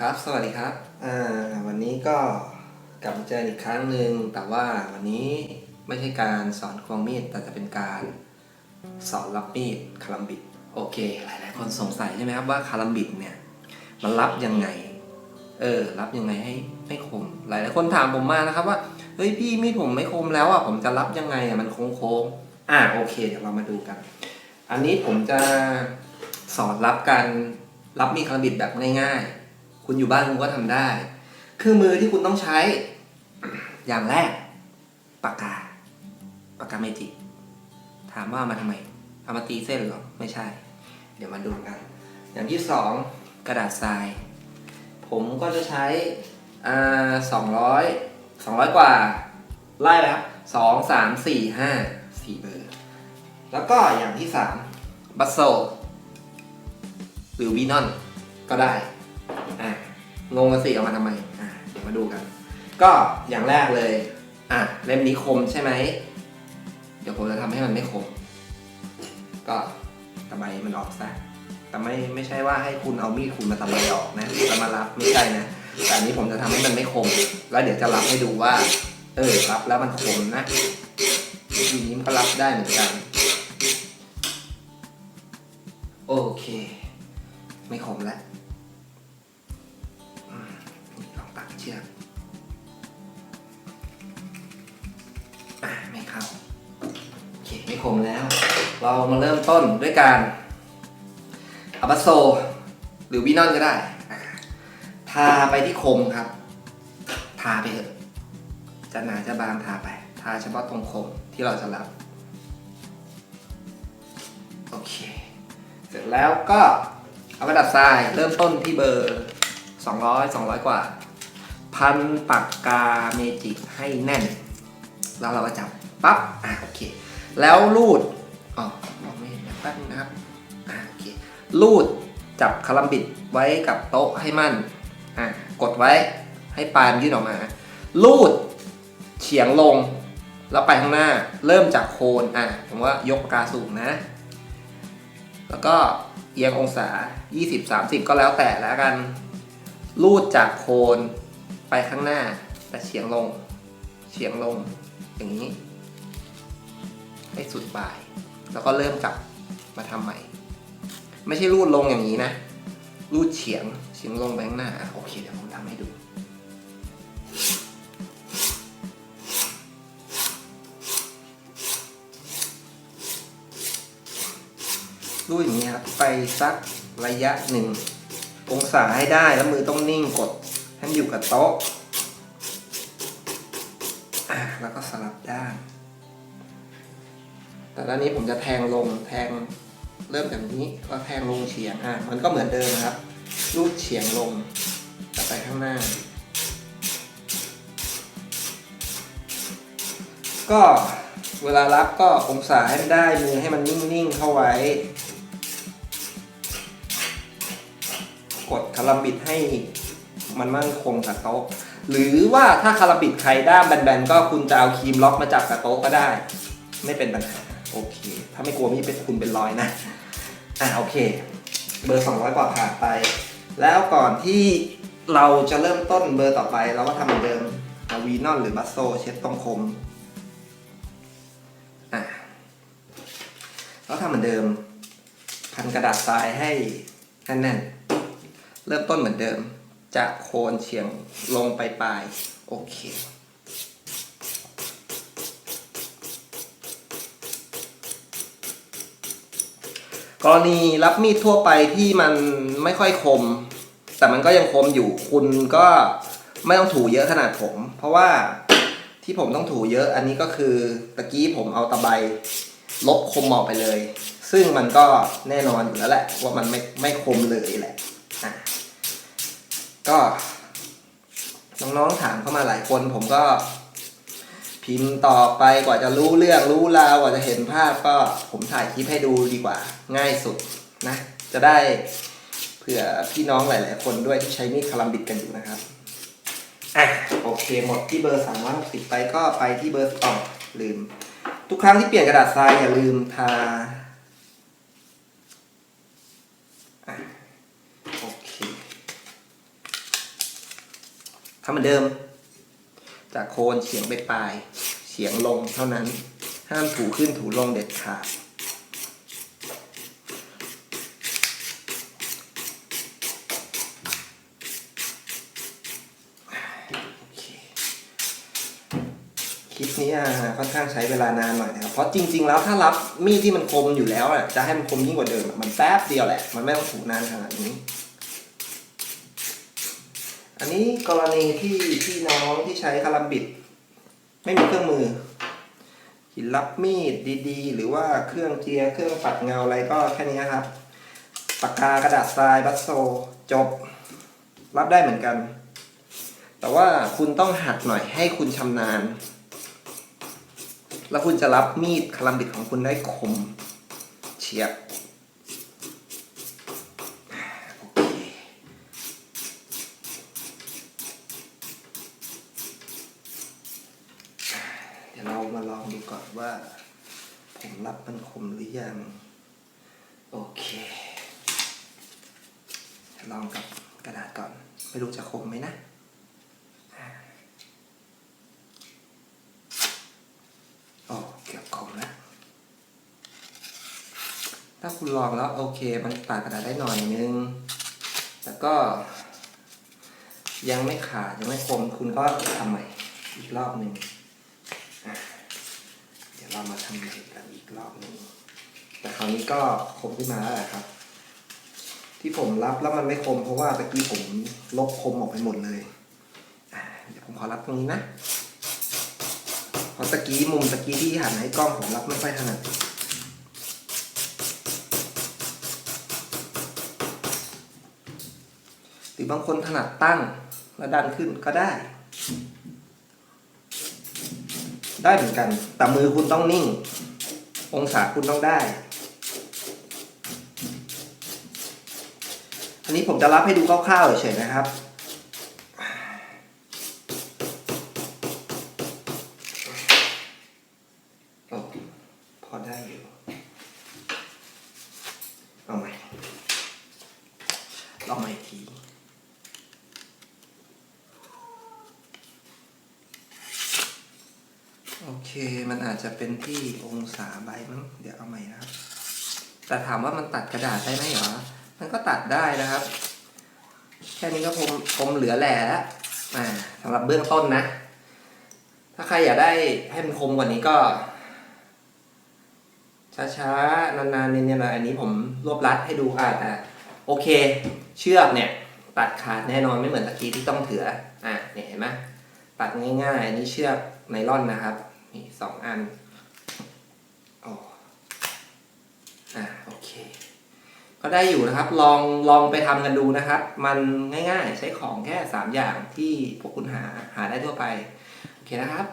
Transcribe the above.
ครับ สวัสดีครับ อ่า วันนี้ก็กลับมาเจออีกครั้งหนึ่ง แต่ว่าวันนี้ไม่ใช่การสอนควงมีด แต่จะเป็นการสอนรับมีดคาลัมบิด โอเค หลายๆ คนสงสัยใช่ไหมครับว่าคาลัมบิดเนี่ย มันรับยังไง เออ รับยังไงให้ไม่คม หลายๆ คนถามผมมานะครับว่า เฮ้ยพี่มีดผมไม่คมแล้วอะ ผมจะรับยังไงอะ มันโค้งๆอ่า โอเค เดี๋ยวเรามาดูกัน อันนี้ผมจะสอนรับการรับมีดคาลัมบิดแบบง่าย ๆ คุณอยู่บ้านคุณก็ทำได้ เครื่องมือที่คุณต้องใช้ อย่างแรก ปากกา ปากกาเมจิ ถามว่ามาทำไม เอามาตีเส้นหรอ ไม่ใช่ เดี๋ยวมาดูกัน อย่างที่สองกระดาษทราย ผมก็จะใช้อ่าสองร้อยสองร้อยกว่า ไล่ไปครับสองสามสี่ห้าสี่เบอร์ แล้วก็อย่างที่สามบัสโซหรือวีนอนก็ได้ อะงงกันสิเอามาทำไมอะเดี๋ยวมาดูกัน ก็อย่างแรกเลยอะเล่มนี้คมใช่ไหม เดี๋ยวผมจะทำให้มันไม่คม ก็ตะไบมันออกซะแต่ไม่ไม่ใช่ว่าให้คุณเอามีดคุณมาตะไบออกนะแล้วมารับไม่ใช่นะแต่อันนี้ผมจะทำให้มันไม่คม แล้วเดี๋ยวจะรับให้ดูว่า เออรับแล้วมันคมนะวิธีนี้มันก็รับได้เหมือนกัน โอเค ไม่คมแล้ว เชือกอะไม่เข้าโอเคไม่คมแล้ว เรามาเริ่มต้นด้วยการอัปโซ หรือวีนอนก็ได้ทาไปที่คมครับ ทาไปเถอะจะหนาจะบางทาไป ทาเฉพาะตรงคมที่เราจะรับ โอเค เสร็จแล้วก็เอากระดาษทรายเริ่มต้นที่เบอร์ 200 200 กว่า พันปากกาเมจิกให้แน่น แล้วเราก็จับปั๊บอะโอเค แล้วรูดอ๋อมองไม่เห็นแป๊บนึงนะครับอะโอเครูดจับคาลัมบิดไว้กับโต๊ะให้มั่นอะกดไว้ให้ปลายมันยื่นออกมารูดเฉียงลง แล้วไปข้างหน้าเริ่มจากโคนอะผมว่ายกปากกาสูงนะ แล้วก็เอียงองศา 20 30 ก็แล้วแต่แล้วกันรูดจากโคน ไปข้างหน้า แต่เฉียงลง เฉียงลง อย่างนี้ ให้สุดปลาย แล้วก็เริ่มกลับมาทำใหม่ ไม่ใช่รูดลงอย่างนี้นะ รูดเฉียง เฉียงลงไปข้างหน้า โอเค เดี๋ยวผมทำให้ดูรูดอย่างนี้ครับ ไปสักระยะหนึ่งองศาให้ได้แล้วมือต้องนิ่งกด ให้มันอยู่กับโต๊ะ แล้วก็สลับด้าน แต่ด้านนี้ผมจะแทงลงแทงเริ่มจากนี้ก็แทงลงเฉียงอะมันก็เหมือนเดิมนะครับรูดเฉียงลงแล้วไปข้างหน้า ก็เวลารับก็องศาให้มันได้มือให้มันนิ่งๆเข้าไว้ กดคาราบิดให้ มันมั่นคงกับโต๊ะ หรือว่าถ้าคาราบิดใครด้ามแบนๆก็คุณจะเอาครีมล็อกมาจับกับโต๊ะก็ได้ ไม่เป็นปัญหาโอเค ถ้าไม่กลัวมีดเป็นคุณเป็นร้อยนะ อะโอเค เบอร์ 200กว่าผ่านไป แล้วก่อนที่เราจะเริ่มต้นเบอร์ต่อไป เราก็ทำเหมือนเดิมเอาวีนอนหรือบัสโซเช็ดตรงคมอะเราทำเหมือนเดิม พันกระดาษทรายให้แน่นๆ เริ่มต้นเหมือนเดิม จะโคนเฉียงลงไปปลาย โอเค กรณีรับมีดทั่วไปที่มันไม่ค่อยคม แต่มันก็ยังคมอยู่คุณก็ไม่ต้องถูเยอะขนาดผม เพราะว่าที่ผมต้องถูเยอะอันนี้ก็คือตะกี้ผมเอาตะไบลบคมออกไปเลย ซึ่งมันก็แน่นอนอยู่แล้วแหละ ว่ามันไม่ไม่คมเลยแหละอะ ก็น้องๆถามเข้ามาหลายคนผมก็ พิมพ์ต่อไปกว่าจะรู้เรื่องรู้ราวกว่าจะเห็นภาพก็ผมถ่ายคลิปให้ดูดีกว่า ง่ายสุดนะ จะได้เผื่อพี่น้องหลาย ๆ คนด้วยที่ใช้มีดคาลัมบิดกันอยู่นะครับอะโอเคหมดที่เบอร์ 360 ไปก็ไปที่เบอร์อ๋อลืม ทุกครั้งที่เปลี่ยนกระดาษทรายอย่าลืมทาอะโอเค ทำเหมือนเดิม จากโคนเฉียงไปปลายเฉียงลงเท่านั้น ห้ามถูขึ้นถูลงเด็ดขาดคลิปนี้ค่อนข้างใช้เวลานานหน่อยนะครับเพราะจริง ๆ แล้วถ้ารับมีดที่มันคมอยู่แล้วอะจะให้มันคมยิ่งกว่าเดิมมันแป๊บเดียวแหละ มันไม่ต้องถูนานขนาดนี้ อันนี้กรณีที่พี่น้องที่ใช้คาลัมบิด ไม่มีเครื่องมือหินรับมีดดีๆ หรือว่าเครื่องเจียร์เครื่องปัดเงาอะไรก็แค่นี้ครับปากกากระดาษทรายบัสโซจบ รับได้เหมือนกัน แต่ว่าคุณต้องหัดหน่อยให้คุณชำนาญ แล้วคุณจะรับมีดคาลัมบิดของคุณได้คมเฉียบ โอเค เดี๋ยวเรา มาลองดูก่อนว่า ผมรับมันคมหรือยัง โอเค ลองกับกระดาษก่อน ไม่รู้จะคมไหมนะโอ้เกือบคมแล้ว ถ้าคุณลองแล้วโอเค มันปาดกระดาษได้หน่อยนึงแต่ก็ ยังไม่ขาดยังไม่คมคุณก็ทำใหม่อีกรอบหนึ่ง เรามาทำใหม่กันอีกรอบหนึ่งแต่คราวนี้ก็คมขึ้นมาแล้วแหละครับ ที่ผมรับแล้วมันไม่คม เพราะว่าตะกี้ผมลบคมออกไปหมดเลยอะเดี๋ยวผมขอรับตรงนี้นะเพราะตะกี้มุมตะกี้ที่หันให้กล้องผมรับไม่ค่อยถนัดหรือบางคนถนัดตั้งแล้วดันขึ้นก็ได้ ได้เหมือนกัน แต่มือคุณต้องนิ่ง องศาคุณต้องได้ อันนี้ผมจะรับให้ดูคร่าวๆเฉยๆนะครับพอได้อยู่ เอาใหม่ ลองใหม่อีกที โอเคมันอาจจะเป็นที่องศาใบมั้งเดี๋ยวเอาใหม่นะครับ แต่ถามว่ามันตัดกระดาษได้ไหมเหรอ มันก็ตัดได้นะครับ แค่นี้ก็คมคมเหลือแหล่แล้วอ่าสำหรับเบื้องต้นนะ ถ้าใครอยากได้ให้มันคมกว่านี้ก็ ช้าๆ นานๆเนี่ยนะอันนี้ผมรวบรัดให้ดูอ่าแต่โอเค เชือกเนี่ย ตัดขาดแน่นอนไม่เหมือนตะกี้ที่ต้องถืออะเนี่ยเห็นไหมตัดง่ายๆ อันนี้เชือกไนล่อนนะครับ นี่สองอันโอ้อะโอเค ก็ได้อยู่นะครับ ลองลองไปทำกันดูนะครับ มันง่ายๆ ใช้ของแค่ 3 อย่างที่พวกคุณหาหาได้ทั่วไป โอเคนะครับ